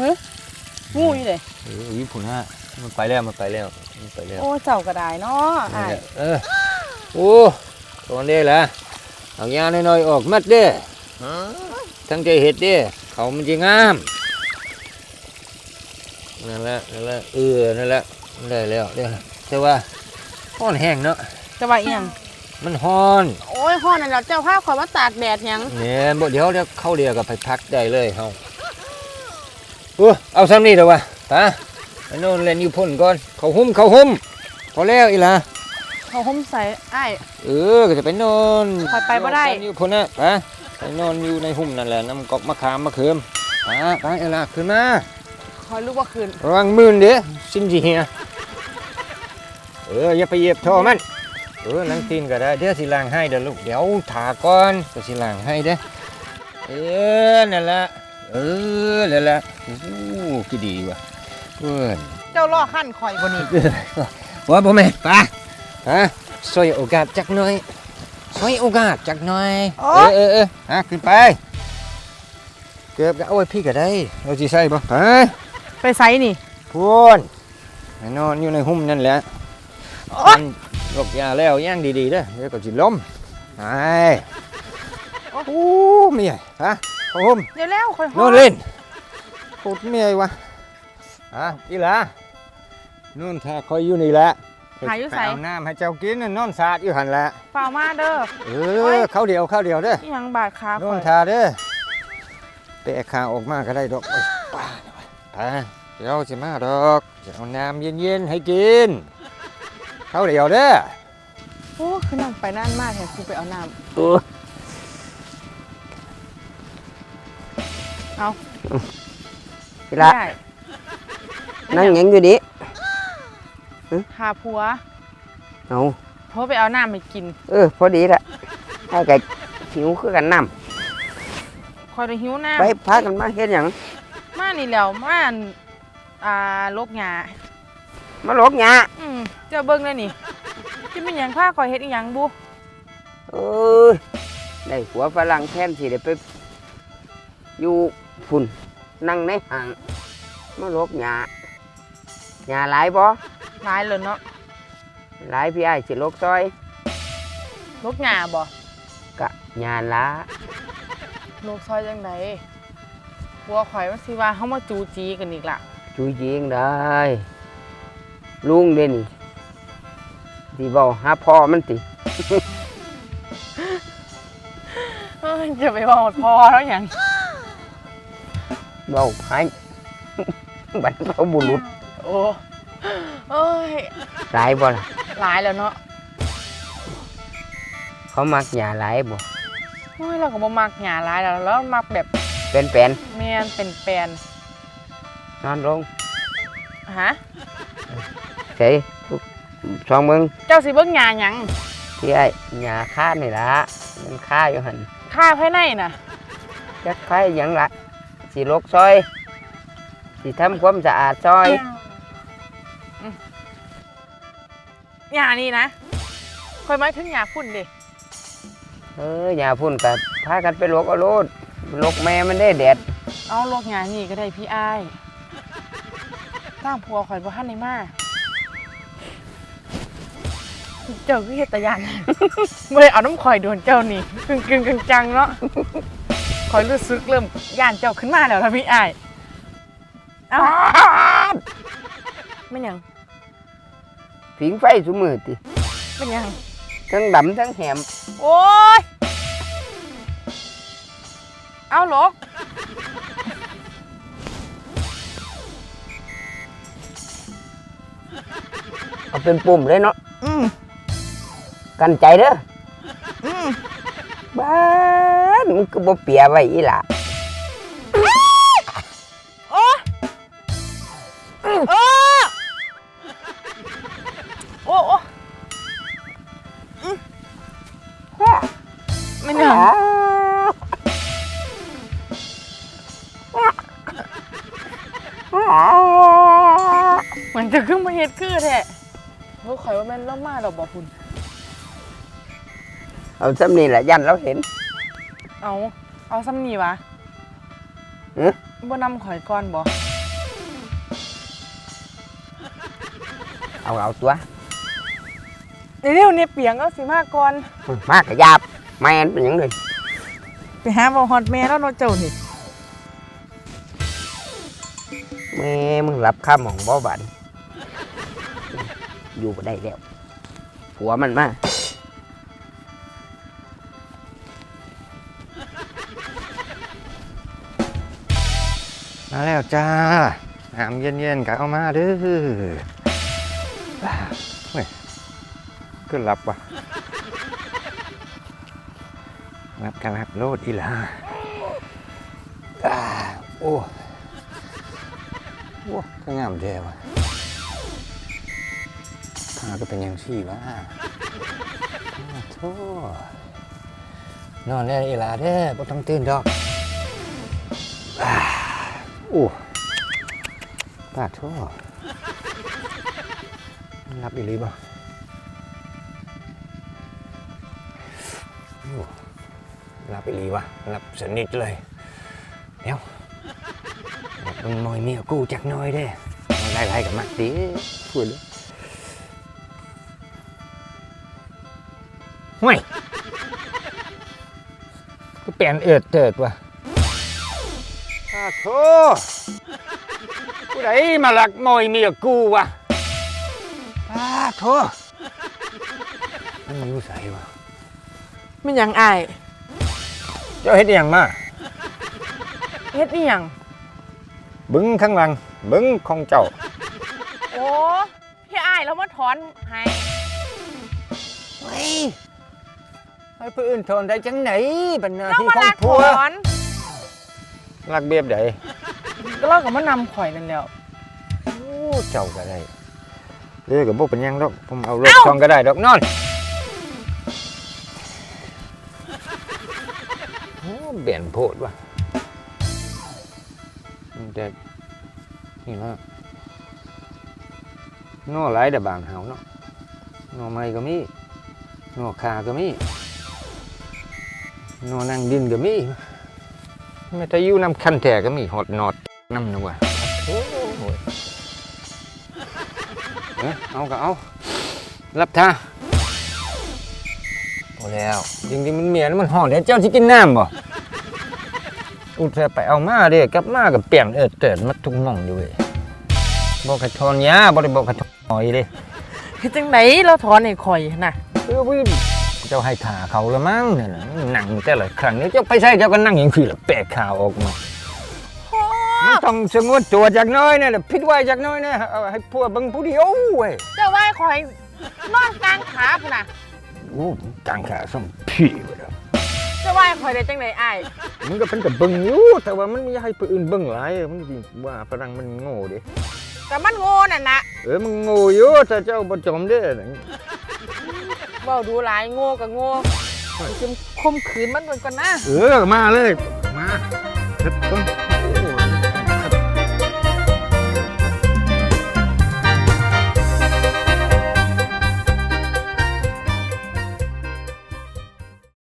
ว่างูดิเฮ้ยงูอยู่เลยเออวิผุนฮะมันไปแล้วมันไปแล้วมันไปแล้วโอ้เจ้าก็ได้เนาะอ้ายเออโอ้ตอนนี้แหละเอายาน้อยๆออกมัดเด้ทั้งใจเห็ดเด้เขามันจะงามนั่นแหละนั่นแหละเออนั่นแหละได้แล้วเด้แต่ว่าห้อนแห้งเนาะจะว่าอีหยังมันฮ้อนโอ้ยฮ้อนนั่นแหละเจ้าภาพข่อยว่าตากแดดหยังเนี่ยบ่เดี๋ยวเดี๋ยวเข้าเรียกับไปพักได้เลยเฮา โอ้เอาซ้ำนี่เด้อวะตาไอ้โน่นเล่นอยู่พ่นก่อน เขาหุ้มเขาหุ้มพอแล้วอีหล่ะเขาห่มใส่อ้าย เออก็จะไปนอนคอยไปบ่ได้ นอนอยู่พุ่นน่ะไปไปนอนอยู่ในหุ่มนั่นแหละน้ำกอกมะขามมะเขือมไปไปเอล่ะขึ้นมาคอยรู้ว่าคืนระวังมืนเด้อสิ้นสิเฮียเอออย่าไปเหยียบท่อมันเออล้างตีนก็ได้เดี๋ยวสิล้างให้เด้อลูกเดี๋ยวถาก่อนก็สิล้างให้เด้อเออนั่นแหละ เออนั่นแหละโอ้โหกี่ดีว่ะเพื่อนเจ้าล่อขั้นข่อยบ่นี่ว่าบ่แม่นไปฮะซอยโอกาสจักหน่อยซอยโอกาสจักหน่อยเออเออเออฮะขึ้นไป เกือบก็เอาไว้พี่ก็ได้เราสิใส่บ่ไปไปไสนี่พูนไปนอนอยู่ในหุ่มนั่นแหละโอ๊ยมันลกยาแล้วย่างดีๆเด้อเดี๋ยวก็สิล้มไปโอ้เมียฮะ เข้าหุ่มเดี๋ยวแล้วข่อยนฮ้ออนนเล่นพูดเมียวะฮะอีหล่ะนู่นถ้าคอยอยู่นี่แหละหาอยู่ไปไสเอาน้ำให้เจ้ากินน่ะนอนสาดอยู่หันแหละฝ่ามาเด้อ เอโอ๊อยเข้าเดียวเข้าเดียวเด้ออีหยังบาดขาโนข่อนยทาเด้อเตะขาออกมาก็ได้ดอกไปป้าหน่อยไปเดี๋ยวจะมาดอกจะเอาน้ำเย็นๆให้กินเข้าเดียวเด้อ โอ้คือนั่งไปนั่นมากแถมกูไปเอาน้โอ้ำ เอาทีละได้นั่งหยังอยู่ดิหาผัวเอาผัวไปเอาน้ำให้กินเออ พอดีละให้กับหิวคือกันน้คอยได้หิวน้ำไปพากันมาเฮ็ดหยังำมานี่แล้วมาอันอ่าลกหญ้ามาหลกหยาอืมเจ้าเบิ่งเลยนี่จะมีหยังพาคอยเฮ็ดอีหยังบุเอ้ยได้หัวฝรั่งแทนที่ได้ไปอยู่ ฝุ่นนั่งในห้างมาหลกหยาหยาหลายบ่หลายเลยเนาะหลายพี่ไอ้ายสิลกซอยลกหญ้าบ่กะหยาหลาลกซอยจังไดผัวข่อยมันสิว่าเฮามาจูจีกันอีกล่ะจุยยิงได้ ลุงเด้นี่ที่บอกหาพ่อมันติเอ้ยจะไปบอกพอแล้วหยัง บอกให้บัดเขาบุรุษโอ้เอ้ยหลายบ่ล่ะหลายแล้วเนาะเขามักหยาหลายบ่โอ้ยเราก็บ่มักหญ้าหลายแล้วแล้วมักแบบเป็นแปนแม่นเป็นแปลนๆนอนลงฮะเสยสองมึงเจ้าสิเบิ่งหญ้าหยังที่ไอ้หญ้าค่านี่ละมันค่าอยู่หันค่าภายในน่ะจักไผหยังละ สิลกซอยสิทำความสะอาดซอยหญ้านี่นะคอยหมายถึงหญ้าฝุ่นเด้เออหญ้าพุ่นกัพากันไปลกเอาโลดลกแม่มันได้แดดเอาโลกหญ้านี่ก็ได้พี่อ้ายสร้างผัวข่อยบ่ทันได้มาเจ้าคือเฮ็ดตะยานบ่ได้เอาน้ำข่อยโดนเจ้านี่กึ่งกึ่งกึ่งจังเนาะ ข่อยรู้สึกเริ่มย่านเจ้าขึ้นมาแล้วล่ะพี่อ้ายเอ้าไม่นหยังผิงไฟสุมือติไม่นหยัง ทั้งดำทั้งแหมโอ้ย เอาหลกเอาเป็นปุ่มเลยเนาะอืมกันใจเด้ออืม บ้าน มึงก็บ่เปียไว้อีหล่ะโอ้โอ้โอ้โอ้อืมไม่นหยังเหมือนจะขึ้นมาเฮ็ดคือแท้โอ้ข่อยว่าแม่นเล่ามาดอกบ่คุณ เอาซ้ำนี่แหละยันเราเห็น เอา เอาซ้ำนี่วะเอ๊ะบ่นำข่อยก่อนบ่เอาเอาตัวเดี๋ยวๆเนี่ยเปียงเอาสิมาก่อนมากกระยาบแม่นเป็นหยังเลยไปหาบ่ฮอดแม่แล้วเนาะเจ้านี่แม่มึงรับข้ามของบ่บันอยู่บ่ได้แล้วผัวมันมา มาแล้วจ้าหามเย็นๆก็เอามาเด้อเฮ้ยก็หลับว่ะหลับกันหลับโลดอีหล่ะอ่าโอ้โอ้ก็งามแท้ว่ะข้าก็เป็นยังชีวะโธ่นอนได้อีหล่ะเด้อบ่ต้องตื่นดอก โอ้ปาดทั่วรับอีลีบ่โอ้รับอีลีวะรับสนิทเลย เดี๋ยวรับมึงมอยเมียกูจักน้อยเด้ไล่ไล่กับมักดีพูดเลยห่วยก็เปลี่ยนเอิดเติดว่ะาโธ่ผู้ใดมาลักมอยเมียกูวะอาโธ่มันอยู่ใส่วะมันหยังอายเจ้าเฮ็ดอหย่างมาเฮ็ดอีหยังบึ้งข้างหลังบึ้งของเจ้า โอ้พี่อายแล้วมาถอนให้เฮ้ยให้ผู้อื่นทนได้จังไหนเป็นหน้าเราที่มาของลักผัวถอน ลักเบียบใดก็เราก็มานำข่อยนั่นแหล้วโอ้เจ้าก็ได้เรื่องกับพวกเป็นหยังดอกผมเอารถช่องก็ได้ดอกนอนโอ้เปลี่ยนโพดว่ะแต่นี่เนาะนอหลายแต่บางเฮาเนาะนอไม้ก็มีนอคาก็มีนอนั่งดินก็มี ไม่แต่อยู่น้ำคันแท้ก็มีหอดนอดน้ำนะว่ะโอ้โหเอ้ยเอาก็เอา รับท่าพอแล้วจริงๆมันเมียนมันห่อนเดี๋ยวเจ้าที่กินน้ำบ่อุตส่าห์ไปเอามาเด้กลับมากับเปลี่ยนเอิดเติดมาทุกหม่องอยู่เว้ยบอกให้ทอนยาบ่ได้บอกให้ทอนหอยเด้เฮ็ดจังไดเราถอนให้ข่อยน่ะเออวิ เจ้าให้ขาเขาละมั้งเนี่ยนะหนังแต่ละครั้งนี้เจ้าไปใช่เจ้าก็นั่งอย่างพี่ละแปะขาออกมามันต้องสงวนตัวจากหน้อยเนี่ยแหละพิดไว้จากหน้อยเนี่ยเอาให้พวกเบังผู้เดียวเว้ยเจ้าว่าให้ข่อยนอนกลางขาพุ่นน่ะโอ้กางขาส่งพี่ไปแล้วเจ้าว่าให้ข่อยได้จังไดอ้ายมันก็เป็นกับเบิ่งอยู่แต่ว่ามันไม่ให้ผู้อื่นเบิ่งหลายมันจริงว่าฝรั่งมันโง่ดิแต่มันโง่นั่นน่ะเออมันโง่อยู่แต่เจ้าบ่จอมเด้อ เว้าดูหลายโง่ก็โง่จะคมขืนมันเหมือนกันนะ เออ มาเลย มาเฮ็ดต้อง